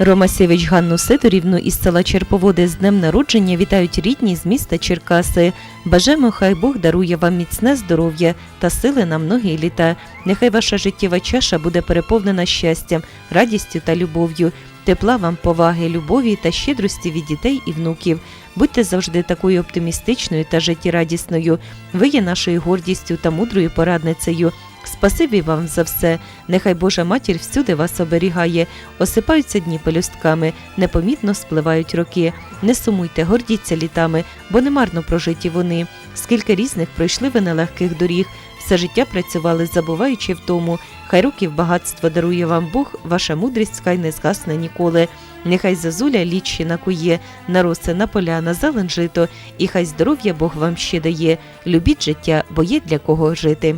Рома Сєвич Ганну Сидорівну із села Черповоди з днем народження вітають рідні з міста Черкаси. Бажаємо, хай Бог дарує вам міцне здоров'я та сили на многі літа. Нехай ваша життєва чаша буде переповнена щастям, радістю та любов'ю. Тепла вам поваги, любові та щедрості від дітей і внуків. Будьте завжди такою оптимістичною та життєрадісною. Ви є нашою гордістю та мудрою порадницею. Спасибі вам за все. Нехай Божа матір всюди вас оберігає. Осипаються дні пелюстками, непомітно спливають роки. Не сумуйте, гордіться літами, бо немарно прожиті вони. Скільки різних пройшли ви нелегких доріг, все життя працювали, забуваючи втому. Хай років багатство дарує вам Бог, ваша мудрість хай не згасне ніколи. Нехай зазуля лічі накує, на роси, на поля, на зелен жито, і хай здоров'я Бог вам ще дає. Любіть життя, бо є для кого жити.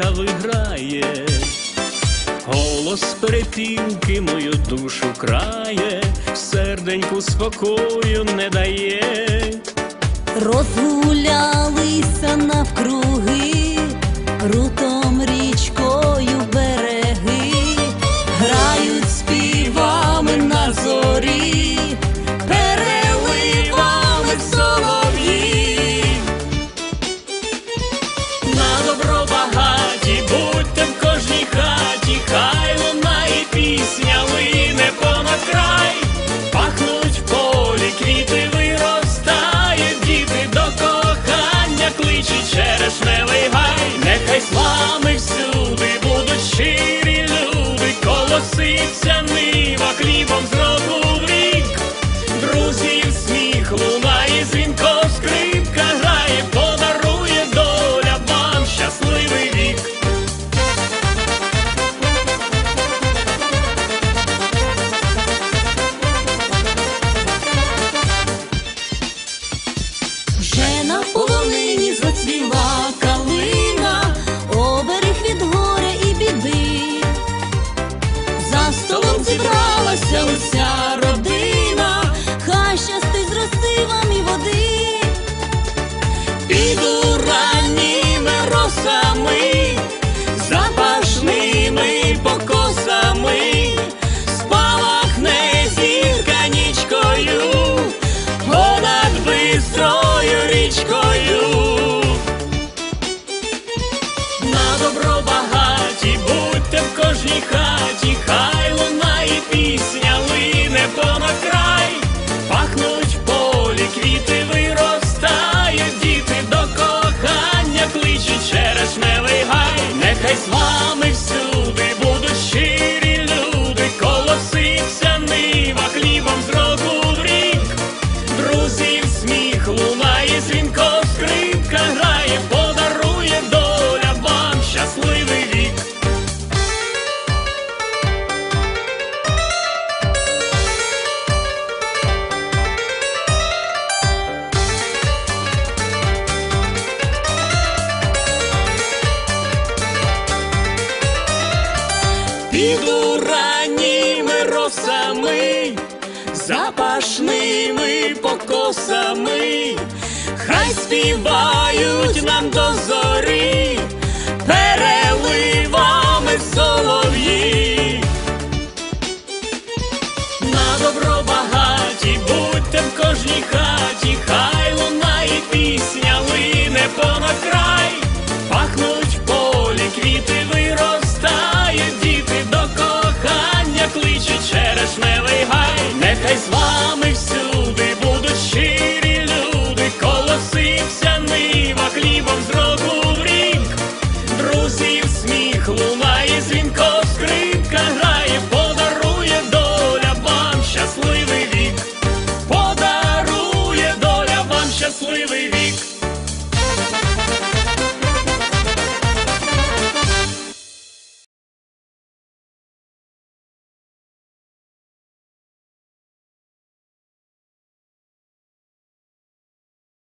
Веселка виграє, голос перепілки мою душу крає, серденьку спокою не дає. Розгулялися навкруги, рутом Вже на полонині зацвіла калина, оберіг від горя і біди. За столом зібралася уся родина, кожній хаті, хай лунає пісня, лине понад край, пахнуть в полі, квіти виростають, діти. До кохання кличуть черешневий гай, нехай з Піду ранніми росами, запашними покосами, хай співають нам до зорі, переливами солов'ї. На добро багаті, будьте в кожній хаті,